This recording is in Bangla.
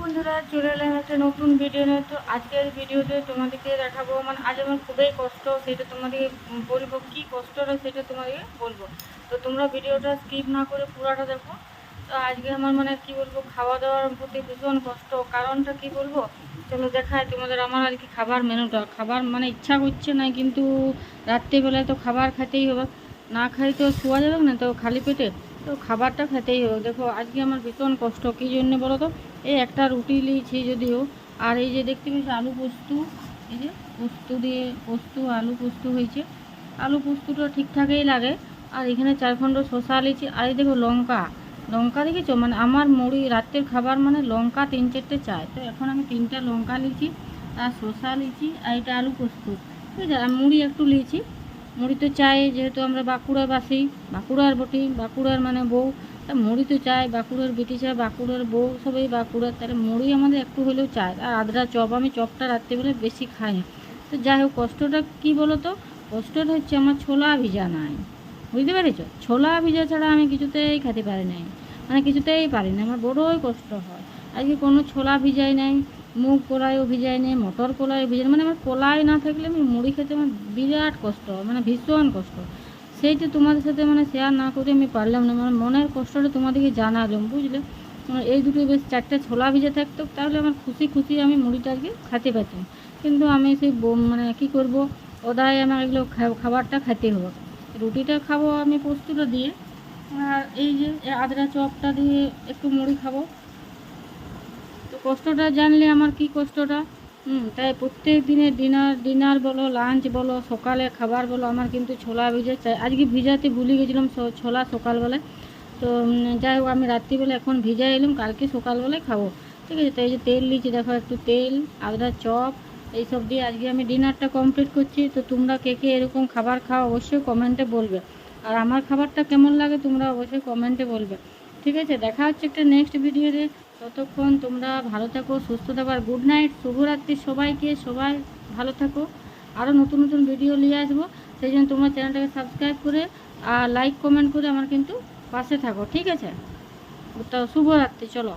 বন্ধুরা, চলে এলাম একটা নতুন ভিডিও নিয়ে। তো আজকের ভিডিওতে তোমাদেরকে দেখাবো মানে আজ আমার খুবই কষ্ট, সেটা তোমাদেরকে বলব, কি কষ্টটা সেটা তোমাদেরকে বলব। তো তোমরা ভিডিওটা স্কিপ না করে পুরাটা দেখো। তো আজকে আমার মানে কি বলব খাওয়া দাওয়ার প্রতি ভীষণ কষ্ট। কারণটা কি বলব? চলো দেখায় তোমাদের আমার আর কি খাবার মেনুটা খাবার মানে ইচ্ছা করছে না, কিন্তু রাত্রিবেলায় তো খাবার খেতেই হবে। না খাই তো শোয়া যাবে না তো খালি পেটে? তো খাবারটা খেতেই হবে। দেখো, আজকে আমার ভীষণ কষ্ট। কী জন্য বলো তো? এই একটা রুটি নিয়েছি যদিও। আর এই যে দেখতে পেয়েছি, আলু পোস্ত। এই যে পোস্ত দিয়ে, পোস্ত, আলু পোস্ত হয়েছে। আলু পোস্তটা ঠিকঠাকই লাগে। আর এখানে চার খণ্ড শশা নিয়েছি আর এই দেখো, লঙ্কা। লঙ্কা দেখেছ? মানে আমার মুড়ি, রাত্রের খাবার মানে লঙ্কা তিন চারটে চাই তো এখন আমি তিনটা লঙ্কা নিয়েছি, আর শশা নিয়েছি, আর এটা আলু পোস্ত। ঠিক আছে আর মুড়ি একটু নিয়েছি। মুড়ি তো চাই, যেহেতু আমরা বাঁকুড়া বাসি বাঁকুড়ার বটি, বাঁকুড়ার মানে বউ। তা মুড়ি তো চাই, বাঁকুড়ার বেটি চাই, বাঁকুড়ার বউ, সবাই বাঁকুড়ার। তাহলে মুড়ি আমাদের একটু হলেও চাই। আর আদ্রা চপ, আমি চপটা রাত্রিবেলা বেশি খাই না। তো যাই হোক, কষ্টটা কী বলো তো কষ্টটা হচ্ছে আমার ছোলা ভিজা নাই। বুঝতে পেরেছ? ছোলা ভিজা ছাড়া আমি কিছুতেই খেতে পারি নাই। মানে কিছুতেই পারি না, আমার বড়োই কষ্ট হয়। আজকে কোনো ছোলা ভিজাই নাই। মুগ কলাইও ভিজাই নেই মটর কলাই ভিজাই। মানে আমার কলাই না থাকলে আমি মুড়ি খেতে আমার বিরাট কষ্ট মানে ভীষণ কষ্ট। সেইটা তোমাদের সাথে মানে শেয়ার না করে আমি পারলাম না মানে মনের কষ্টটা তোমাদেরকে জানালাম, বুঝলে? মানে এই দুটো বেশ চারটে ছোলা ভিজে থাকতো, তাহলে আমার খুশি খুশি আমি মুড়িটা আজকে খেতে পারতাম। কিন্তু আমি সেই মানে কী করব? ওদায় আমার এগুলো খাবারটা খেতে হবে রুটিটা খাব আমি পোস্তটা দিয়ে, আর এই যে আদরা চপটা দিয়ে একটু মুড়ি খাব। কষ্টটা জানলে আমার কি কষ্টটা? হুম, তাই প্রত্যেক দিনের ডিনার ডিনার বলো, লাঞ্চ বলো, সকালে খাবার বলো, আমার কিন্তু ছোলা ভিজে চাই। আজকে ভিজাতে ভুলে গেছিলাম ছোলা সকালবেলায় তো যাই হোক, আমি রাত্রিবেলা এখন ভিজাই এলাম, কালকে সকালবেলায় খাব। ঠিক আছে তো এই যে তেল নিয়েছি দেখো একটু তেল, আদা চপ, এইসব দিয়ে আজকে আমি ডিনারটা কমপ্লিট করছি। তো তোমরা কে কে এরকম খাবার খাও, অবশ্যই কমেন্টে বলবে। আর আমার খাবারটা কেমন লাগে, তোমরা অবশ্যই কমেন্টে বলবে। ঠিক আছে, দেখা হচ্ছে একটা নেক্সট ভিডিওতে ততক্ষণ তোমরা ভালো থাকো, সুস্থ থাকো, আর গুড নাইট শুভরাত্রি সবাইকে, সবাই ভালো থাকো। আরও নতুন নতুন ভিডিও নিয়ে আসব। সেই জন্য তোমরা চ্যানেলটাকে সাবস্ক্রাইব করে আর লাইক কমেন্ট করে আমার কিন্তু পাশে থাকো, ঠিক আছে? তো শুভরাত্রি, চলো।